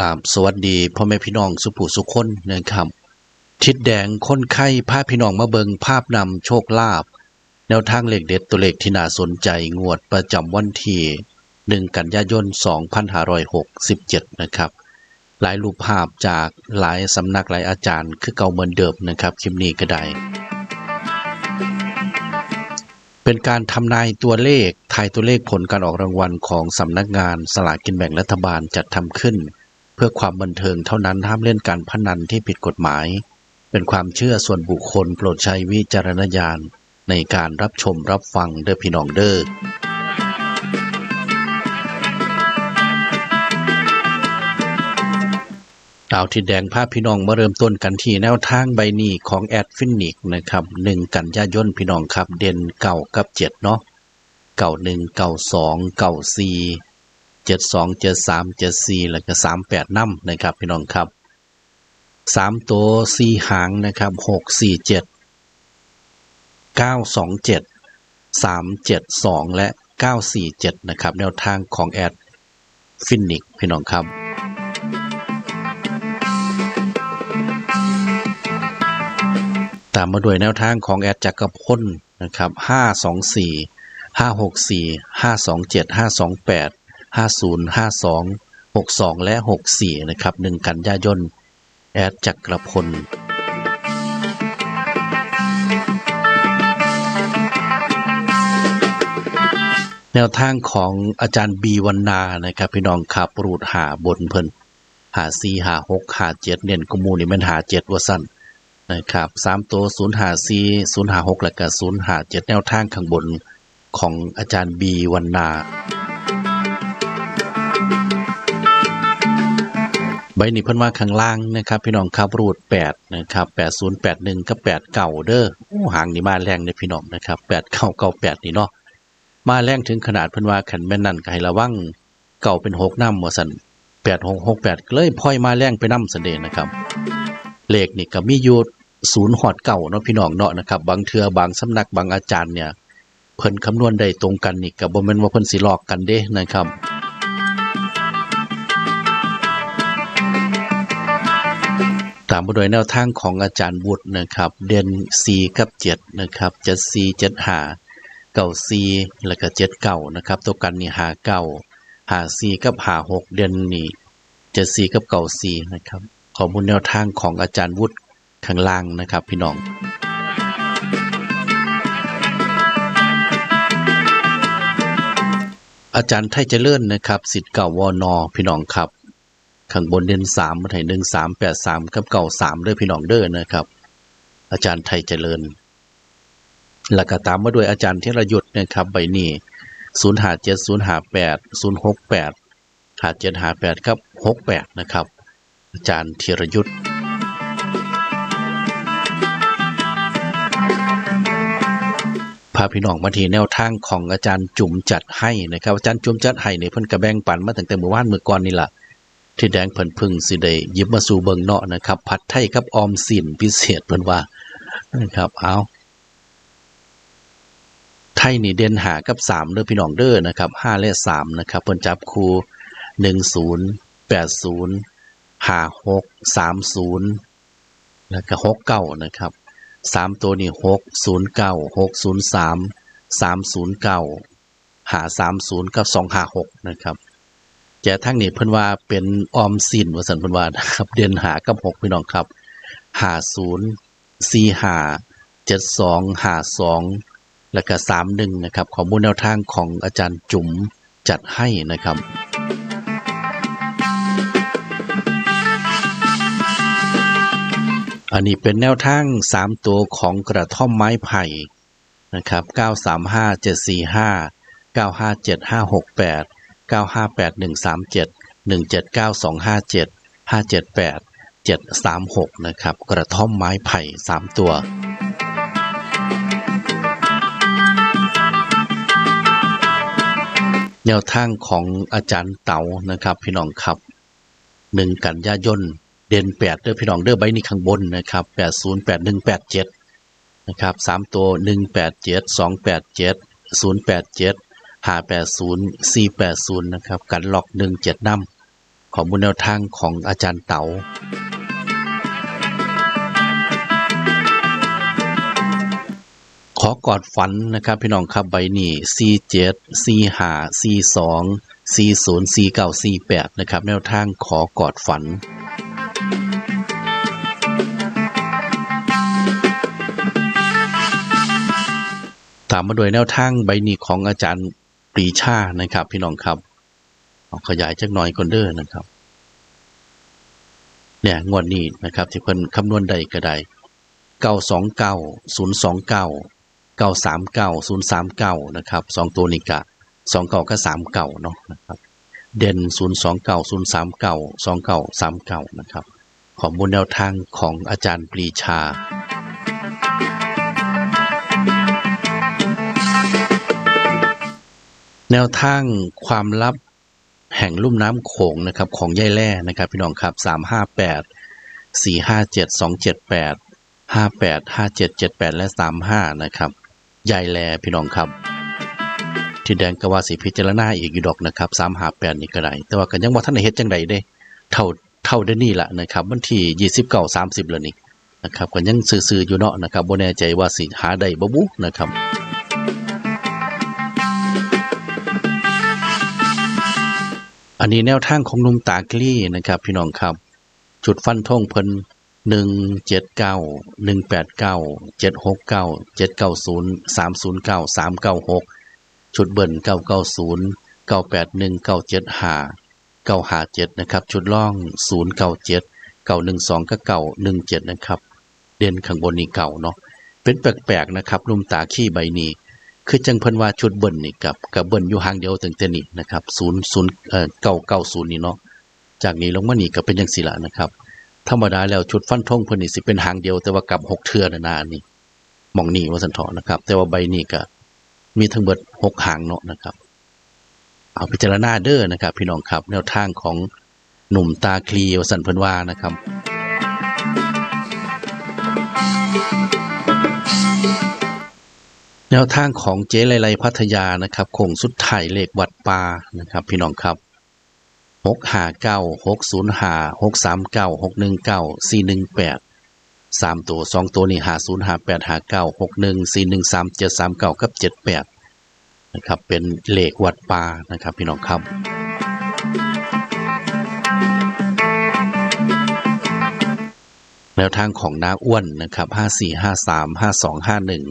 ราบสวัสดีพ่อแม่พี่น้องสุผู้สุคนนะครับ ทิศแดงค้นไข้พาพพี่น้องมาเบิงภาพนำโชคลาภแนวทางเลขเด็ดตัวเลขที่น่าสนใจงวดประจำวันที่1กันยายน 2567 นะครับ หลายรูปภาพจากหลายสำนักหลายอาจารย์คือเก่าเหมือนเดิมนะครับคลิปนี้ก็ได้ เป็นการทำนายตัวเลขทายตัวเลขผลการออกรางวัลของสำนักงานสลากกินแบ่งรัฐบาลจัดทำขึ้น เพื่อความบันเทิงเท่านั้นห้ามเล่นการพนันที่ผิดกฎหมาย เป็นความเชื่อส่วนบุคคลโปรดใช้วิจารณญาณในการรับชมรับฟังเด้อพี่น้องเด้อดาวทิดแดงภาพพี่น้องมาเริ่มต้นกันที่แนวทางใบนี้ของแอดฟินิกนะครับหนึ่งกันยายนพี่น้องครับ เด่นเก่ากับเจ็ดเนาะเก่าหนึ่งเก่าสองเก่าสี่ เจ็ดสองเจ็ดสามเจ็ดสี่แล้วก็สามแปดน้ำนะครับพี่น้องครับสามตัวสี่หางนะครับหกสี่เจ็ดเก้าสองเจ็ดสามเจ็ดสองและเก้าสี่เจ็ดนะครับแนวทางของแอดฟินิกพี่น้องครับตามมาด้วยแนวทางของแอดจักรพลนะครับห้าสองสี่ห้าหกสี่ห้าสองเจ็ดห้าสองแปด ห้าศูนย์ห้าสองหกสองและหกสี่นะครับหนึ่งกันยายน แอดจักรพลแนวทางของอาจารย์บีวันนานะครับพี่น้องขับรูดหาบนเพิ่นหาซีหาหกหาเจ็ดเน้นกมูนี่มันหาเจ็ดว่าสั้นนะครับสามตัวศูนย์หาซีศูนย์หาหกและก็ศูนย์หาเจ็ดแนวทางข้างบนของอาจารย์บีวันนา ใบนี้เพิ่นว่าข้างล่างนะครับพี่น้องครับรูดแปดนะครับแปดศูนย์แปดหนึ่งกับแปดเก่าเด้อห่างนี่มาแรงเนี่ยพี่น้องนะครับแปดเก้าเก้าแปดนี่เนาะมาแรงถึงขนาดเพิ่นว่าขันแม่นนั่นก็ให้ระวังเก่าเป็นหกน้ำว่าสันแปดหกหกแปดเลยพ่อยมาแรงไปน้ำสันเดนะครับเลขนี่ก็มีอยู่ศูนย์หอดเก่าเนาะพี่น้องเนาะนะครับบางเทือบางสำนักบางอาจารย์เนี่ยเพิ่นคำนวณได้ตรงกันนี่ก็บ่แม่นว่าเพิ่นสิหลอกกันเด้นะครับ ตามมาโดยแนวทางของอาจารย์บุตรนะครับ เด่น4กับ7นะครับ7 4 7 5เก่า4แล้วก็7เก่านะครับตัวกันนี่5เก่า5 4กับ5 6เด่นนี่7 4กับเก่า4นะครับข้อมูลแนวทางของอาจารย์วุฒิข้างล่างนะครับ พี่น้องอาจารย์ไทยเจริญนะครับสิทธิ์เก่าวอนอพี่น้องครับ ข้างบนเด่นสามมาไทยหนึ่งสามแปดสามกับเก่าสามด้วยพี่น้องเด้อนะครับ อาจารย์ไทยเจริญแล้วก็ตามมาด้วยอาจารย์เทระยุทธ์นะครับใบนี้ศูนย์หาเจ็ดศูนย์หาแปดศูนย์หกแปดหาเจ็ดหาแปดครับหกแปดนะครับ อาจารย์ธีระยุทธ์พาพี่น้องมาทีแนวทางของอาจารย์จุ๋มจัดให้นะครับ อาจารย์จุ๋มจัดให้เนี่ยเพิ่นกระแบงปันมาตั้งแต่เมื่อวานเมื่อก่อนนี่แหละ ที่แดงเพิ่นพึ่งสิได้ยิบมาสู่เบิงเนาะนะครับ ผัดไทยกับออมสินพิเศษเพิ่นว่านะครับเอาไทยนี่เด่นหากับสามเด้อพี่น้องเด้อนะครับห้าและสามนะครับเพิ่นจับคู่หนึ่งศูนย์แปดศูนย์ห้าหกสามศูนย์แล้วก็หกเก้านะครับสามตัวนี่หกศูนย์เก้าหกศูนย์สามสามศูนย์เก้าหาสามศูนย์กับสองห้าหกนะครับ แก่ทั้งนี้เพิ่นว่าเป็นออมสินว่าสันเพิ่นว่านะครับ เดือนหากับหกพี่น้องครับหาศูนย์สี่หาเจ็ดสองหาสองแล้วก็สามหนึ่งนะครับข้อมูลแนวทางของอาจารย์จุ๋มจัดให้นะครับอันนี้เป็นแนวทางสามตัวของกระท่อมไม้ไผ่นะครับเก้าสามห้าเจ็ดสี่ห้าเก้าห้าแปดหนึ่งสามเจ็ดหนึ่งเจ็ดเก้าสองห้าเจ็ดห้าเจ็ดแปดเจ็ดสามหกนะครับ กระท่อมไม้ไผ่สามตัวแนวทางของอาจารย์เต๋านะครับ พี่น้องครับหนึ่งกันยายนเด่นแปดเด้อพี่น้องเด้อใบนี้ข้างบนนะครับแปดศูนย์แปดหนึ่งแปดเจ็ดนะครับสามตัวหนึ่งแปดเจ็ดสองแปดเจ็ดศูนย์แปดเจ็ด ห้าแปดศูนย์สี่แปดศูนย์นะครับกันหลอกหนึ่งเจ็ดน้ำของมูลแนวทางของอาจารย์เต๋าขอกอดฝันนะครับพี่น้องครับใบนี้ C7 C5 C2 C0 C9 C8 นย์สี่เก้าสี่แปดนะครับแนวทางขอกอดฝันตามมาโดวยแนวทางใบนี้ของอาจารย์ ปรีชานะครับ พี่น้องครับขยายจักหน่อยก่อนเด้อนะครับ เนี่ยงวดนี้นะครับ ที่เพิ่นคำนวณได้ก็ได้เก้าสองเก้าศูนย์สองเก้าเก้าสามเก้าศูนย์สามเก้านะครับสองตัวนี้กะสองเก้าก็สามเก้าเนาะนะครับ เด่นศูนย์สองเก้าศูนย์สามเก้าสองเก้าสามเก้านะครับ ขอมูลแนวทางของอาจารย์ปรีชา แนวทางความลับแห่งลุ่มน้ำโขงนะครับของย่ายแร่นะครับพี่น้องครับสามห้าแปดสี่ห้าเจ็ดสองเจ็ดแปดห้าแปดห้าเจ็ดเจ็ดแปดและสามห้านะครับยายแลพี่น้องครับ ที่แดงกวาสีพิจารณาอีกอยู่ดอกนะครับสามห้าแปดนี่ก็ได้ แต่ว่ากันยังว่าท่านเฮ็ดจังใดเด้ เท่าเท่าเดยวนี่แหละนะครับวันที่ยี่สิบเก้าสามสิบแล้วนี่นะครับก็ยังซื่อๆอยู่เนาะนะครับบ่แน่ใจว่าสิหาได้บ่บุนะครับ อันนี้แนวทางของนุ่มตากลี่นะครับ พี่น้องครับ จุดฟันธงเพิ่นหนึ่งเจ็ดเก้าหนึ่งแปดเก้าเจ็ดหกเก้าเจ็ดเก้าศูนย์สามศูนย์เก้าสามเก้าหกชุดเบิ่นเก้าเก้าศูนย์เก้าแปดหนึ่งเก้าเจ็ดห้าเก้าห้าเจ็ดนะครับ ชุดล่องศูนย์เก้าเจ็ดเก้าหนึ่งสองก็เก้าหนึ่งเจ็ดนะครับ เด่นข้างบนนี่เก่าเนาะเป็นแปลกๆนะครับหนุ่มตาขี้ใบนี้ คือจังเพิ่นว่าชุดเบิ่นนี่กับกับเบิ่นอยู่ห่างเดียวตั้งแต่นี่นะครับ0 0เอ่อ990นี่เนาะจากนี้ลงมานี่ก็เป็นจังซี่ล่ะนะครับธรรมดาแล้วชุดฟันธงเพิ่นนี่สิเป็นหางเดียวแต่ว่ากับ6เทือนนานนี่มองนี่ว่าซั่นเถาะนะครับ แต่ว่าใบนี้ก็มีทั้งเบิด6หางเนาะนะครับ เอาพิจารณาเด้อนะครับ พี่น้องครับ แนวทางของหนุ่มตาคลีว่าซั่นเพิ่นว่านะครับ แนวทางของเจ๊ไลไลพัทยานะครับคงสุดท้ายเลขวัดปลานะครับ พี่น้องครับหกห้าเก้าหกศูนย์ห้าหกสามเก้าหกหนึ่งเก้าสี่หนึ่งแปดสามตัวสองตัวนี่ห้าศูนย์ห้าแปดห้าเก้าหกหนึ่งสี่หนึ่งสามเจ็ดสามเก้ากับเจ็ดแปดนะครับเป็นเลขวัดปลานะครับ พี่น้องครับแนวทางของนาอ้วนนะครับห้าสี่ห้าสามห้าสองห้าหนึ่ง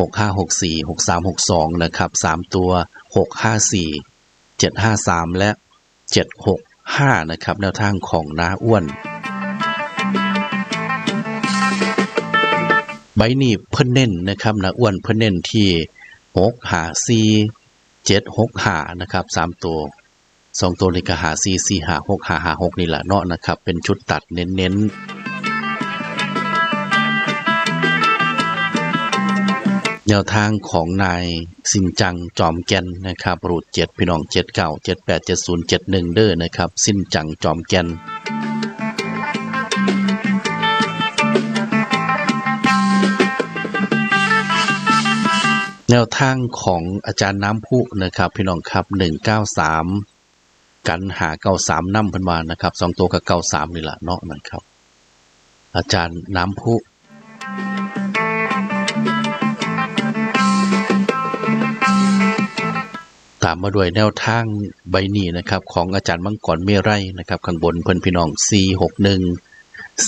หกห้าหกสี่หกสามหกสองนะครับสามตัวหกห้าสี่เจ็ดห้าสามและเจ็ดหกห้านะครับ แนวทางของน้าอ้วน ใบนี้เพิ่นเน้นนะครับน้าอ้วนเพิ่นเน้นที่หกหาสี่เจ็ดหกหานะครับสามตัวสองตัวนี่ก็หาสี่สี่หาหกหาหาหกนี่แหละเนาะนะครับ เป็นชุดตัดเน้นๆ แนวทางของนายสินจังจอมแกนนะครับรูดเจ็ดพี่น้องเจ็ดเก้าเจ็ดแปดเจ็ดศูนย์เจ็ดหนึ่งเด้อนะครับ สินจังจอมแกนแนวทางของอาจารย์น้ำพุนะครับ พี่น้องครับหนึ่งเก้าสามกันหาเก้าสามนำพันวานะครับสองตัวกับเก้าสามนี่แหละเนาะนะครับ อาจารย์น้ำพุ ตามมาด้วยแนวทางใบนี้นะครับ ของอาจารย์มังกรเมไรนะครับ ข้างบนเพิ่นพี่น้อง 461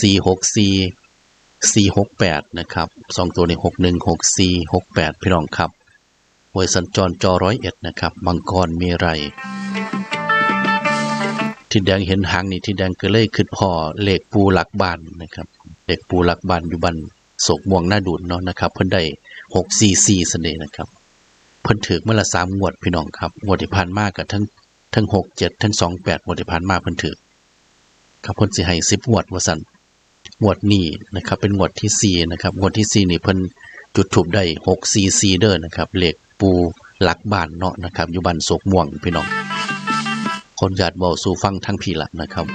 464 468 นะครับสองตัวใน 61 64 68 พี่น้องครับหวยสัญจรจอร้อยเอ็ดนะครับ มังกรเมไรที่แดงเห็นหางนี่ที่แดงก็เลยขึ้นพอเหลขปูหลักบานนะครับเหลขปูหลักบานอยู่บันโศกม่วงหน้าดูดเนาะนะครับ เพิ่นได้644เสน่ห์นะครับ เพิ่นถือเมื่อละสามงวดพี่น้องครับงวดที่ผ่านมากับทั้งทั้งหกเจ็ดทั้งสองแปดงวดที่ผ่านมาเพิ่นถือครับเพิ่นสิให้สิบงวดว่าสันงวดนี้นะครับ เป็นงวดที่สี่นะครับงวดที่สี่นี่เพิ่นจุดถูกได้หกสี่สี่เด้อนะครับเหลขปูหลักบ้านเนาะนะครับอยู่บ้านโศกม่วงพี่น้องคนญาติเว้าสู่ฟังทั้งพี่ละนะครับ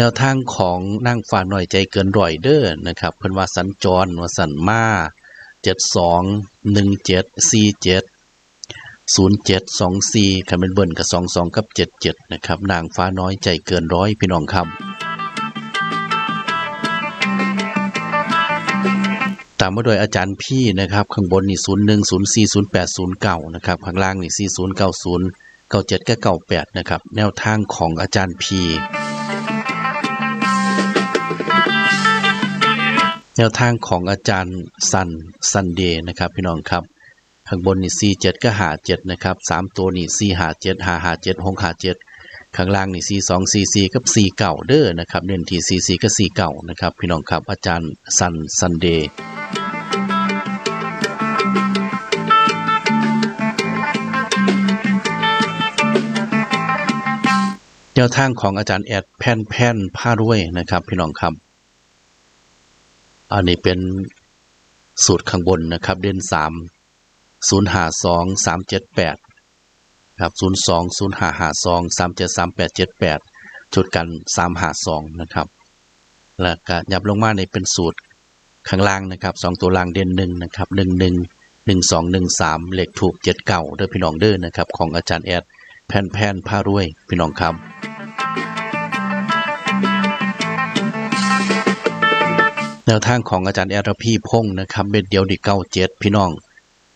แนวทางของนั่งฝ่าหน่อยใจเกินร้อยเด้อนะครับ เพิ่นว่าสัญจรว่าสันมาเจ็ดสองหนึ่งเจ็ดสี่เจ็ด0724คันเป็นเบิ้ลกับ22กับ77นะครับนางฟ้าน้อยใจเกินร้อยพี่น้องครับตามมาโดยอาจารย์พี่นะครับ ข้างบนนี่ศูนย์หนึ่งศูนย์สี่ศูนย์แปดศูนย์เก้านะครับ ข้างล่างนี่สี่ศูนย์เก้าศูนย์เก้าเจ็ดก็เก้าแปดนะครับ แนวทางของอาจารย์พี่ แนวทางของอาจารย์ซันซันเดย์นะครับพี่น้องครับข้างบนนี่สี่เจ็ดก็หาเจ็ดนะครับสามตัวนี่สี่หาเจ็ดหาหาเจ็ดหกหาเจ็ดข้างล่างนี่สี่สองสี่สี่กับสี่เก่าเด้อนะครับเน้นที่สี่สี่กับสี่เก่านะครับพี่น้องครับอาจารย์ซันซันเดย์แนวทางของอาจารย์แอดแผ่นแผ่นผ้ารวยนะครับพี่น้องครับ อันนี้เป็นสูตรข้างบนนะครับ เด่นสามศูนย์หาสองสามเจ็ดแปดครับศูนย์สองศูนย์หาหาสองสามเจ็ดสามแปดเจ็ดแปดจุดกันสามหาสองนะครับ แล้วก็ยับลงมาในเป็นสูตรข้างล่างนะครับสองตัวล่างเด่นหนึ่งนะครับหนึ่งหนึ่งหนึ่งสองหนึ่งสามเลขถูกเจ็ดเก่าเด้อพี่น้องเด้อนะครับ ของอาจารย์แอดแผ่นแผ่นผ้ารวยพี่น้องครับ แนวทางของอาจารย์แอรพีพงศ์นะครับเบ็ดเดียวดิเก้าเจ็ดพี่น้อง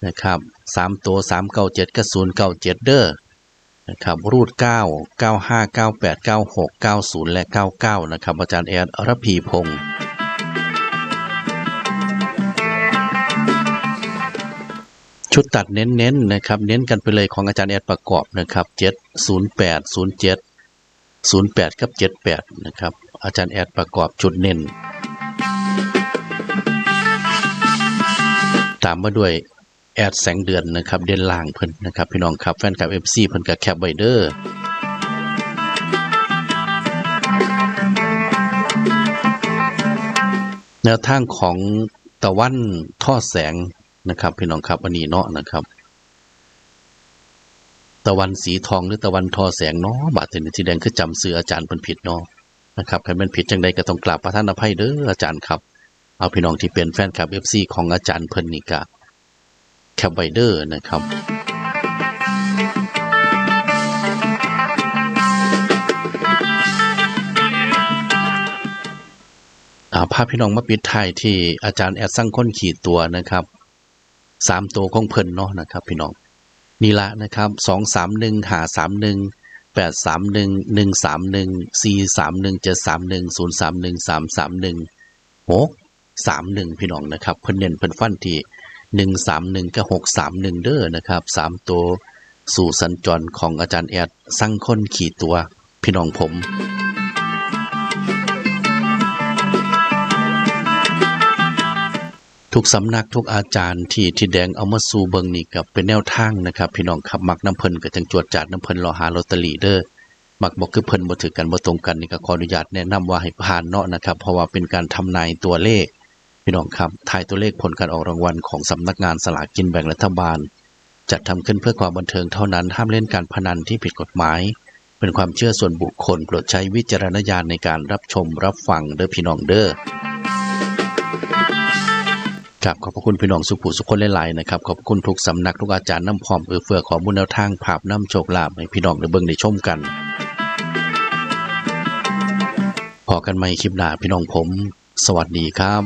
นะครับสามตัวสามเก้าเจ็ดก็ศูนย์เก้าเจ็ดเด้อนะครับรูดเก้าเก้าห้าเก้าแปดเก้าหกเก้าศูนย์และเก้าเก้านะครับอาจารย์แอรพีพงศ์ชุดตัดเน้นๆนะครับ เน้นกันไปเลยของอาจารย์แอดประกอบนะครับเจ็ดศูนย์แปดศูนย์เจ็ดศูนย์แปดกับเจ็ดแปดนะครับอาจารย์แอดประกอบชุดเน้น ตามมาด้วยแอดแสงเดือนนะครับ เด่นล่างเพิ่นนะครับ พี่น้องครับแฟนคลับ FC เพิ่นกับแคปไวเดอร์แนวทางของตะวันท่อแสงนะครับ พี่น้องครับอันนี้เนาะนะครับ ตะวันสีทองหรือตะวันทอแสงเนาะบาดเจ็บที่แดงคือจำซื้ออาจารย์เพิ่นผิดเนาะนะครับใครเป็นผิดจังใดก็ต้องกราบประทานอภัยเด้ออาจารย์ครับ เอาพี่น้องที่เป็นแฟนคลับ FC ของอาจารย์เพิ่นนี่กะแคปไวเดอร์นะครับอาภาพพี่น้องมาปิดท้ายที่อาจารย์แอดสั่งค้นขีดตัวนะครับสามตัวของเพิ่นเนาะนะครับ พี่น้องนี่ละนะครับสองสามหนึ่งหาสามหนึ่งแปดสามหนึ่งหนึ่งสามหนึ่งสี่สามหนึ่งเจ็ดสามหนึ่งศูนย์สามหนึ่งสามสามหนึ่งหก สามหนึ่งพี่น้องนะครับเพิ่นเน้นเพิ่นฟันที่หนึ่งสามหนึ่งกับหกสามหนึ่งเด้อนะครับสามตัวสู่สัญจรของอาจารย์แอดสั่งค้นขีดตัวพี่น้องผมทุกสำนักทุกอาจารย์ที่ที่แดงเอามาสู่เบิงนี่กับเป็นแนวทางนะครับ พี่น้องครับมักน้ำเพิ่นกับจังจวดจาดน้ำเพิ่นรอหาลอตเตอรี่เด้อมักบอกคือเพิ่นบ่ถือกันบ่ตรงกันนี่ก็ขออนุญาตแนะนำว่าให้ผ่านเนาะนะครับ เพราะว่าเป็นการทำนายตัวเลข พี่น้องครับทายตัวเลขผลการออกรางวัลของสำนักงานสลากกินแบ่งรัฐบาล จัดทำขึ้นเพื่อความบันเทิงเท่านั้นห้ามเล่นการพนันที่ผิดกฎหมาย เป็นความเชื่อส่วนบุคคลโปรดใช้วิจารณญาณในการรับชมรับฟังเด้อพี่น้องเด้อครับขอบพระคุณพี่น้องสุขุสุคนหลายๆนะครับขอบคุณทุกสำนักทุกอาจารย์น้ำพร้อมเอือเฟือขอบุญแนวทางภาพน้ำโชคลาภให้พี่น้องได้เบิ่งได้ชมกันพอกันใหมคลิปหน้าพี่น้องผม สวัสดีครับ